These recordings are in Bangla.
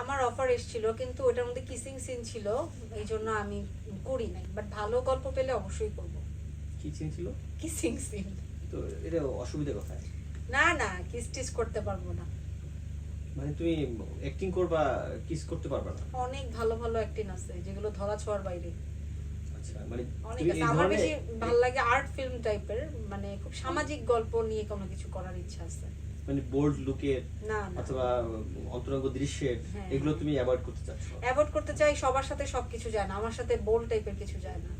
আমার অফার এসেছিল কিন্তু ওটার মধ্যে কিসিং সিন ছিল এই জন্য আমি করি নাই। বাট ভালো গল্প পেলে অবশ্যই করব। কি চিন ছিল? কিসিং সিন তো এটা অসুবিধা কোথায় না না কিস টিস করতে পারব না। মানে তুমি অ্যাক্টিং করবা কিস করতে পারবা না? অনেক ভালো ভালো অ্যাক্টিং আছে যেগুলো ধরা ছোঁয়ার বাইরে। আচ্ছা মানে অনেক আছে। আমার বেশি ভালো লাগে আর্ট ফিল্ম টাইপের মানে খুব সামাজিক গল্প নিয়ে কোনো কিছু করার ইচ্ছা আছে। মানে বোল্ড লুকের অথবা অন্তরঙ্গ দৃশ্যের হ্যাঁ। এগুলো তুমি অ্যাভয়েড করতে চাচ্ছ। অ্যাভয়েড করতে চাই সবার সাথে সবকিছু যায় না আমার সাথে বোল টাইপের কিছু যায় না।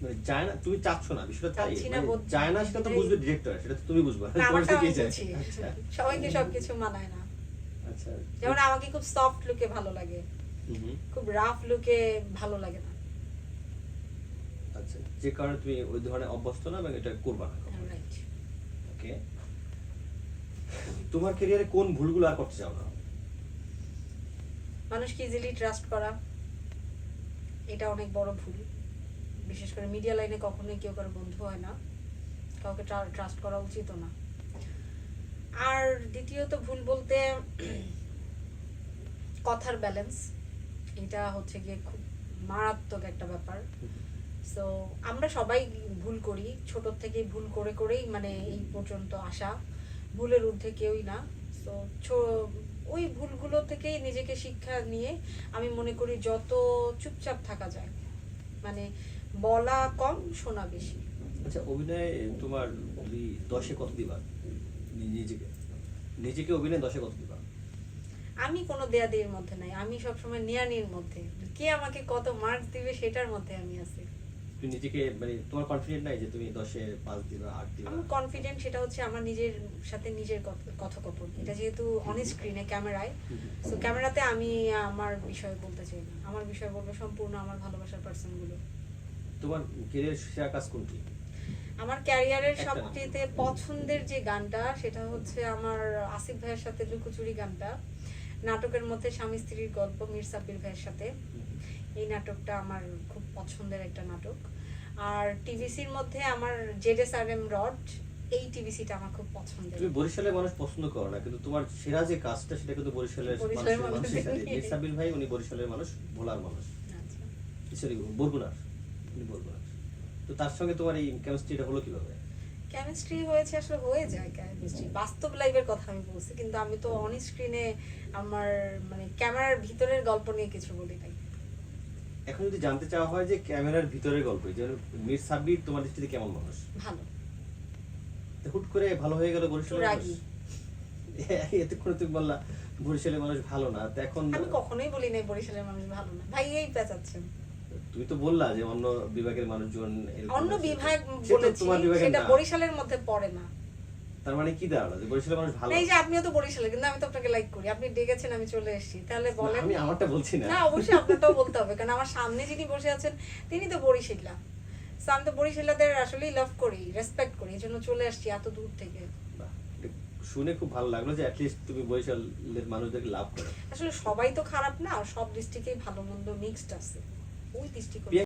মানে যায় না তুমি চাচ্ছ না বিষয়টা তাই চাচ্ছি না, মানে বোধ- যায় না সেটা তো বুঝবে ডিরেক্টর সেটা তো তুমি বুঝবে তোমার সাথে যায়? আচ্ছা। সবাইকে সবকিছু মানায় না। আচ্ছা। যেমন আমাকে খুব সফট লুকে ভালো লাগে। খুব রাফ লুকে ভালো লাগে না। আচ্ছা যে কারণে তুমি ওই ধরনের অভ্যস্ত না এবং এটা করবা না ওকে তোমার ক্যারিয়ারে কোন ভুলগুলো আর করতে চাও না? মানুষকে ইজিলি ট্রাস্ট করা, এটা অনেক বড় ভুল। বিশেষ করে মিডিয়া লাইনে কখনোই কেউ কারও বন্ধু হয় না। কাউকে ট্রাস্ট করা উচিত না। আর দ্বিতীয়ত ভুল বলতে কথার ব্যালেন্স এটা হচ্ছে গিয়ে খুব মারাত্মক একটা ব্যাপার। সো আমরা সবাই ভুল করি, ছোট থেকেই ভুল করে করেই মানে এই পর্যন্ত আসা। ভুলের ঊর্ধ্বে কেউই না। সো ওই ভুলগুলো থেকেই নিজেকে শিক্ষা নিয়ে আমি মনে করি যত চুপচাপ থাকা যায় মানে বলা কম শোনা বেশি। আচ্ছা অভিনয়ে তোমার যদি দশে কত দিবা? নিজেকে? নিজেকে অভিনয় দশে কত দিবা? আমি কোনো দেয়াদির মধ্যে নাই আমি সবসময় নেয়ানির মধ্যে। কে আমাকে কত মার্কস দিবে সেটার মধ্যে আমি আছি। তুমি নিজেকে মানে তোমার কনফিডেন্ট নাই যে তুমি দশে পাঁচ দিবা আট দিবা আমি কনফিডেন্ট সেটা হচ্ছে আমার নিজের সাথে নিজের কথোপকথন। এটা যেহেতু অন স্ক্রিনে ক্যামেরায় সো ক্যামেরাতে আমি আমার বিষয় বলতে চাই না। আমার বিষয় বলব সম্পূর্ণ আমার ভালোবাসার পার্সনগুলো তোমার ক্যারিয়ার সেরা কাজ কোনটি? আমার ক্যারিয়ারের সবচেয়ে পছন্দের যে গানটা সেটা হচ্ছে আমার আসিফ ভাইয়ের সাথে লুকোচুরি গানটা। নাটকের মধ্যে স্বামী স্ত্রীর গল্প মীর সাব্বির ভাইয়ের সাথে। এই নাটকটা আমার খুব পছন্দের একটা নাটক। আর টিভিসির মধ্যে আমার জেডেস আর এম রড এই টিভিসিটা আমার খুব পছন্দের। তুমি বরিশালের মানুষ পছন্দ করো না কিন্তু তোমার সেরা যে কাজটা সেটা কিন্তু বরিশালের মানুষের। মির সাবির ভাই উনি বরিশালের মানুষ ভোলার মানুষ। আচ্ছা। সরি বরগুনার। উনি বরগুনার। তো তার সঙ্গে তোমার এই কেমিস্ট্রিটা হলো কীভাবে? কেমিস্ট্রি হয়েছে আসলে হয়ে যায় কেমিস্ট্রি বাস্তব লাইফের কথা আমি বলছি কিন্তু আমি তো অন স্ক্রিনে আমার মানে ক্যামেরার ভিতরের গল্প নিয়ে কিছু বলি নাই। এখন যদি জানতে চাওয়া হয় যে ক্যামেরার ভিতরের গল্প যে মির সাব্বির তোমার দৃষ্টিতে কেমন মানুষ? ভালো। হুট করে ভালো হয়ে গেল বরিশালের মানুষ? রাগী। তুমি বললা বরিশালের মানুষ ভালো না তো এখন আমি কখনোই বলি নাই বরিশালের মানুষ ভালো না। ভাই এই পেঁচাচ্ছেন। তুমি তো বললা যে অন্য বিভাগের মানুষজন অন্য। বিভাগ বলেছি সেটা বরিশালের মধ্যে পড়ে না। তার মানে কি দাঁড়াল? যে বরিশালের মানুষ ভালো এই যে আপনিও তো কিন্তু আমি তো আপনাকে লাইক করি। আপনি ডেকেছেন আমি চলে এসেছি। তাহলে বলেন। আমি আমারটা বলছি না। না অবশ্যই আপনারটাও বলতে হবে কারণ আমার সামনে যিনি বসে আছেন তিনি তো বরিশালা। আমি তো বরিশালাদের আসলেই লাভ করি রেসপেক্ট করি এই জন্য চলে আসছি এত দূর থেকে। শুনে খুব ভালো লাগল যে অ্যাটলিস্ট তুমি বরিশালের মানুষদেরকে লাভ করো। আসলে সবাই তো খারাপ না সব ডিস্ট্রিক্টেই ভালো মন্দ মিক্সড আছে। ওই দৃষ্টিকোণ